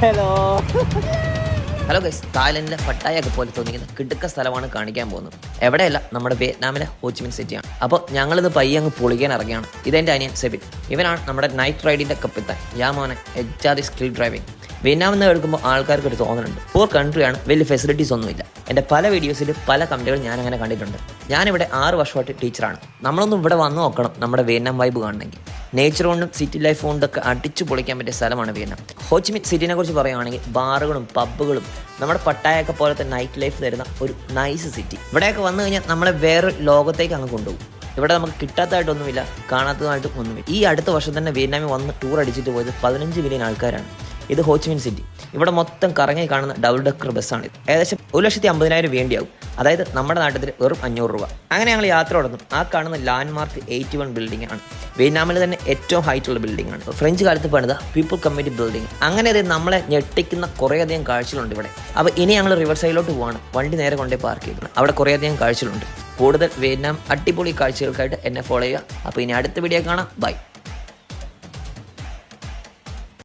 Hello hello guys തായ്ലൻഡിലെ പട്ടായൊക്കെ പോലെ തോന്നിക്കുന്ന കിടുക്ക സ്ഥലമാണ് കാണിക്കാൻ പോകുന്നത്. എവിടെയല്ല നമ്മുടെ വിയറ്റ്നാമിലെ ഹോച്ചിമിൻ സിറ്റിയാണ്. അപ്പോൾ ഞങ്ങളിത് പയ്യെ അങ്ങ് പൊളിക്കാൻ ഇറങ്ങിയാണ് ഇതെന്റെ അനിയൻ സെബിൻ. ഇവനാണ് നമ്മുടെ നൈറ്റ് റൈഡിന്റെ കപ്പിത്താൻ യാ മോനെ എജാതി സ്കിൽ ഡ്രൈവിംഗ് വിയറ്റ്നാം എന്ന് കേൾക്കുമ്പോൾ ആൾക്കാർക്ക് ഒരു തോന്നലുണ്ട് പൂർ കൺട്രിയാണ് വലിയ ഫെസിലിറ്റീസ് ഒന്നുമില്ല. എന്റെ പല വീഡിയോസിൽ പല കമ്പനികൾ ഞാൻ അങ്ങനെ കണ്ടിട്ടുണ്ട്. ഞാനിവിടെ ആറ് വർഷമായിട്ട് ടീച്ചറാണ് നമ്മളൊന്നും ഇവിടെ വന്ന് നോക്കണം നമ്മുടെ വിയറ്റ്നാം വൈബ് കാണണമെങ്കിൽ. നേച്ചർ കൊണ്ടും സിറ്റി ലൈഫ് കൊണ്ടും ഒക്കെ അടിച്ചു പൊളിക്കാൻ പറ്റിയ സ്ഥലമാണ് വിയന്ന ഹോച്ചിമിൻ സിറ്റിനെ കുറിച്ച് പറയുകയാണെങ്കിൽ ബാറുകളും പബ്ബുകളും നമ്മുടെ പട്ടായൊക്കെ പോലത്തെ നൈറ്റ് ലൈഫ് തരുന്ന ഒരു നൈസ് സിറ്റി ഇവിടെയൊക്കെ വന്നു കഴിഞ്ഞാൽ നമ്മളെ വേറെ ലോകത്തേക്ക് അങ്ങ് കൊണ്ടുപോകും. ഇവിടെ നമുക്ക് കിട്ടാത്തതായിട്ടൊന്നുമില്ല കാണാത്തതായിട്ടും ഒന്നുമില്ല. ഈ അടുത്ത വർഷം തന്നെ വിയറ്റ്നാമിൽ വന്ന് ടൂർ അടിച്ചിട്ട് പോയത് പതിനഞ്ച് മില്യൺ ആൾക്കാരാണ്. ഇത് ഹോച്ചിമിൻ സിറ്റി ഇവിടെ മൊത്തം കറങ്ങി കാണുന്ന ഡബിൾ ഡെക്കർ ബസ്സാണ് ഏകദേശം ഒരു ലക്ഷത്തി അമ്പതിനായിരം വേണ്ടിയാവും അതായത് നമ്മുടെ നാട്ടിൽ വെറും അഞ്ഞൂറ് രൂപ. അങ്ങനെ ഞങ്ങൾ യാത്ര തുടർന്നു ആ കാണുന്ന ലാൻഡ്മാർക്ക് എയ്റ്റി വൺ ബിൽഡിംഗ് ആണ്. വിയറ്റ്നാമിൽ തന്നെ ഏറ്റവും ഹൈറ്റ് ഉള്ള ബിൽഡിംഗ് ആണ്. ഫ്രഞ്ച് കാലത്ത് പണിത പീപ്പിൾ കമ്മിറ്റി ബിൽഡിംഗ് അങ്ങനെ അത് നമ്മളെ ഞെട്ടിക്കുന്ന കുറേയധികം കാഴ്ചകളുണ്ട് ഇവിടെ. അപ്പോൾ ഇനി ഞങ്ങൾ റിവർ സൈഡിലോട്ട് പോവാണ്. വണ്ടി നേരെ കൊണ്ടേ പാർക്ക് ചെയ്യുന്നത് അവിടെ കുറേയധികം കാഴ്ചകളുണ്ട്. കൂടുതൽ വിയറ്റ്നാം അടിപൊളി കാഴ്ചകൾക്കായിട്ട് എന്നെ ഫോളോ ചെയ്യുക. അപ്പോൾ ഇനി അടുത്ത വീഡിയോ കാണാം. ബൈ